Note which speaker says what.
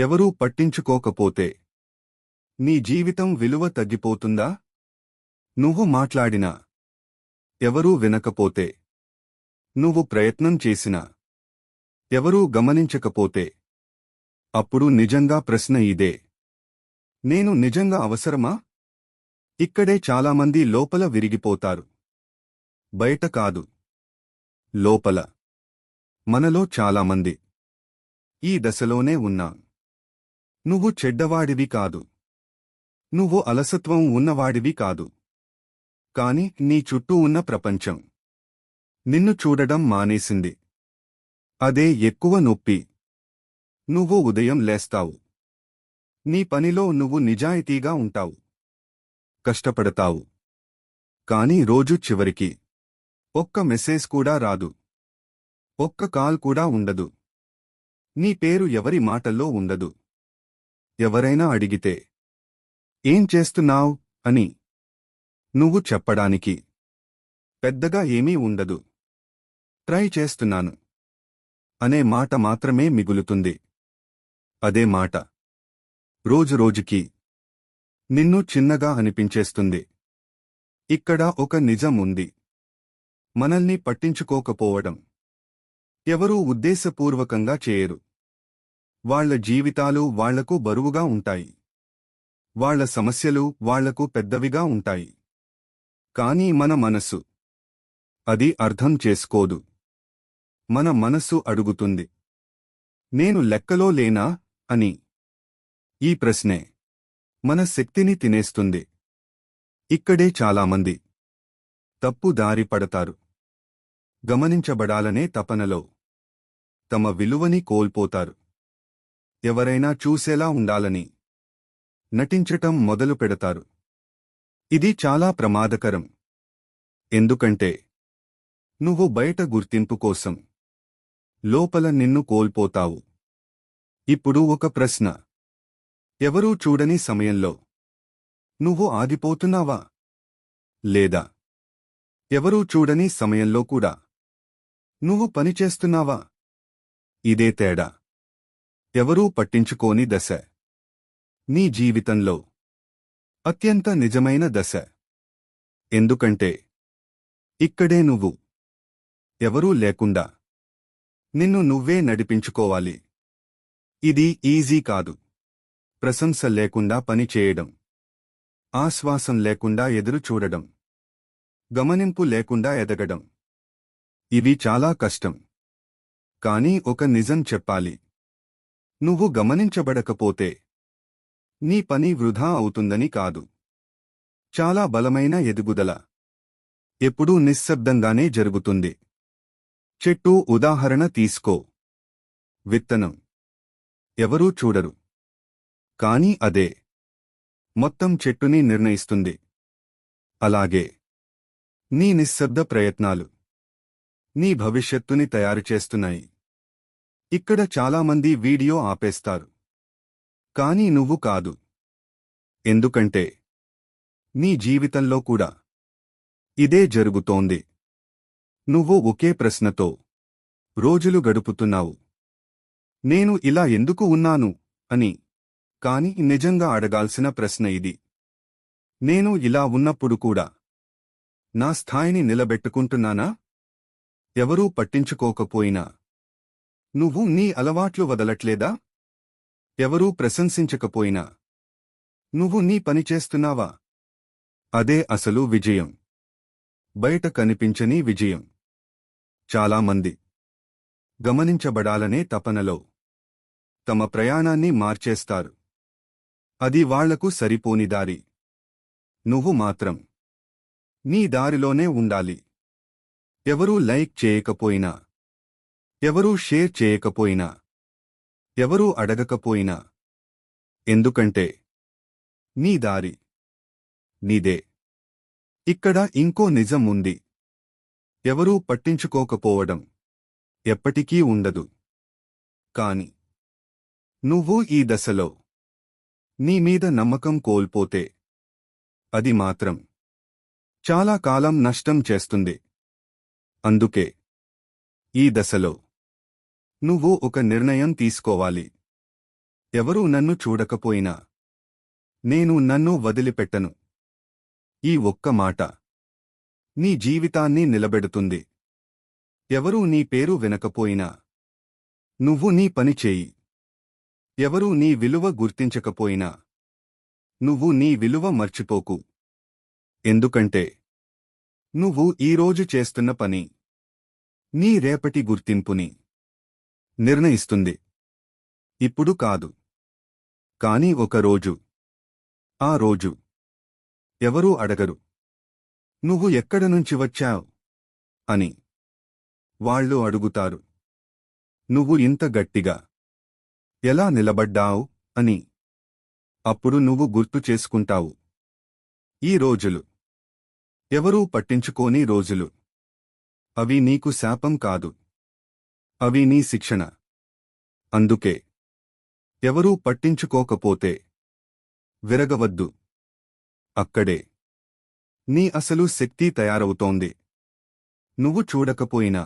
Speaker 1: ఎవరూ పట్టించుకోకపోతే నీ జీవితం విలువ తగ్గిపోతుందా? నువ్వు మాట్లాడినా ఎవరూ వినకపోతే నువ్వు ప్రయత్నం చేసినా ఎవరూ గమనించకపోతే అప్పుడు నిజంగా ప్రశ్న ఇదే. నేను నిజంగా అవసరమా? ఇక్కడే చాలామంది లోపల విరిగిపోతారు. బయట కాదు. లోపల. మనలో చాలామంది ఈ దశలోనే ఉన్నాం. నువ్వు చెడ్డవాడివి కాదు. నువ్వు అలసత్వం ఉన్నవాడివి కాదు. కాని నీ చుట్టూ ఉన్న ప్రపంచం నిన్ను చూడడం మానేసింది. అదే ఎక్కువ నొప్పి. నువ్వు ఉదయం లేస్తావు. నీ పనిలో నువ్వు నిజాయితీగా ఉంటావు. కష్టపడతావు. కాని రోజు చివరికి ఒక్క మెసేజ్ కూడా రాదు. ఒక్క కాల్ కూడా ఉండదు. నీ పేరు ఎవరి మాటల్లో ఉండదు. ఎవరైనా అడిగితే ఏం చేస్తున్నావ్? అని నువ్వు చెప్పడానికి పెద్దగా ఏమీ ఉండదు. ట్రై చేస్తున్నాను అనే మాట మాత్రమే మిగులుతుంది. అదే మాట రోజురోజుకి నిన్ను చిన్నగా అనిపించేస్తుంది. ఇక్కడ ఒక నిజం ఉంది. మనల్ని పట్టించుకోకపోవడం ఎవరూ ఉద్దేశపూర్వకంగా చేయరు. వాళ్ళ జీవితాలు వాళ్ళకు బరువుగా ఉంటాయి. వాళ్ళ సమస్యలు వాళ్ళకు పెద్దవిగా ఉంటాయి. కానీ మన మనసు. అది అర్థం చేసుకోదు. మన మనస్సు అడుగుతుంది. నేను లెక్కలో లేనా? అని. ఈ ప్రశ్నే. మన శక్తిని తినేస్తుంది. ఇక్కడే చాలామంది. తప్పు దారి పడతారు. గమనించబడాలనే తపనలో. తమ విలువని కోల్పోతారు. ఎవరైనా చూసేలా ఉండాలని నటించటం మొదలు పెడతారు. ఇది చాలా ప్రమాదకరం. ఎందుకంటే నువ్వు బయట గుర్తింపు కోసం లోపల నిన్ను కోల్పోతావు. ఇప్పుడు ఒక ప్రశ్న. ఎవరూ చూడని సమయంలో నువ్వు ఆగిపోతున్నావా? లేదా ఎవరూ చూడని సమయంలో కూడా నువ్వు పనిచేస్తున్నావా ఇదే తేడా. ఎవరూ పట్టించుకోని దశ. నీ జీవితంలో అత్యంత నిజమైన దశ. ఎందుకంటే ఇక్కడే నువ్వు ఎవరూ లేకుండా నిన్ను నువ్వే నడిపించుకోవాలి. ఇది ఈజీ కాదు. ప్రశంస లేకుండా పని చేయడం. ఆశ్వాసం లేకుండా ఎదురు చూడడం. గమనింపు లేకుండా ఎదగడం. ఇవి చాలా కష్టం. కానీ ఒక నిజం చెప్పాలి. నువ్వు గమనించబడకపోతే నీ పని వృధా అవుతుందని కాదు. చాలా బలమైన ఎదుగుదల ఎప్పుడూ నిశ్శబ్దంగానే జరుగుతుంది. చెట్టు ఉదాహరణ తీసుకో. విత్తనం ఎవరూ చూడరు. కాని అదే మొత్తం చెట్టుని నిర్ణయిస్తుంది. అలాగే నీ నిశ్శబ్ద ప్రయత్నాలు నీ భవిష్యత్తుని తయారుచేస్తున్నాయి ఇక్కడ చాలామంది వీడియో ఆపేస్తారు. కానీ నువ్వు కాదు. ఎందుకంటే నీ జీవితంలో కూడా ఇదే జరుగుతోంది. నువ్వు ఒకే ప్రశ్నతో రోజులు గడుపుతున్నావు. నేను ఇలా ఎందుకు ఉన్నాను అని కాని నిజంగా అడగాల్సిన ప్రశ్న ఇది. నేను ఇలా ఉన్నప్పుడు కూడా నా స్థాయిని నిలబెట్టుకుంటున్నానా? ఎవరూ పట్టించుకోకపోయినా నువ్వు నీ అలవాట్లు వదలట్లేదా? ఎవరూ ప్రశంసించకపోయినా. నువ్వు నీ పని చేస్తున్నావా? అదే అసలు విజయం. బయట కనిపించని విజయం. చాలామంది గమనించబడాలనే తపనలో తమ ప్రయాణాన్ని మార్చేస్తారు. అది వాళ్ళకు సరిపోని దారి. నువ్వు మాత్రం నీ దారిలోనే ఉండాలి. ఎవరూ లైక్ చేయకపోయినా. ఎవరూ షేర్ చేయకపోయినా ఎవరూ అడగకపోయినా ఎందుకంటే నీ దారి నీదే. ఇక్కడ ఇంకో నిజం ఉంది. ఎవరూ పట్టించుకోకపోవడం ఎప్పటికీ ఉండదు. కాని నువ్వు ఈ దశలో నీ మీద నమ్మకం కోల్పోతే అది మాత్రం చాలా కాలం నష్టం చేస్తుంది. అందుకే ఈ దశలో నువ్వు ఒక నిర్ణయం తీసుకోవాలి. ఎవరూ నన్ను చూడకపోయినా. నేను నన్ను వదిలిపెట్టను. ఈ ఒక్క మాట నీ జీవితాన్ని నిలబెడుతుంది. ఎవరూ నీ పేరు వినకపోయినా. నువ్వు నీ పని చేయి. ఎవరూ నీ విలువ గుర్తించకపోయినా. నువ్వు నీ విలువ మర్చిపోకు. ఎందుకంటే నువ్వు ఈరోజు చేస్తున్న పని. నీ రేపటి గుర్తింపుని. నిర్ణయిస్తుంది. ఇప్పుడు కాదు. కాని ఒక రోజు. ఆ రోజు. ఎవరూ అడగరు. నువ్వు ఎక్కడ నుంచి వచ్చావ్? అని. వాళ్ళు అడుగుతారు. నువ్వు ఇంత గట్టిగా. ఎలా నిలబడ్డావు? అని. అప్పుడు నువ్వు గుర్తు చేసుకుంటావు. ఈ రోజులు. ఎవరూ పట్టించుకోని రోజులు. అవి నీకు శాపం కాదు. అవి నీ శిక్షణ. అందుకే ఎవరూ పట్టించుకోకపోతే విరగవద్దు. అక్కడే నీ అసలు శక్తి తయారవుతోంది. నువ్వు చూడకపోయినా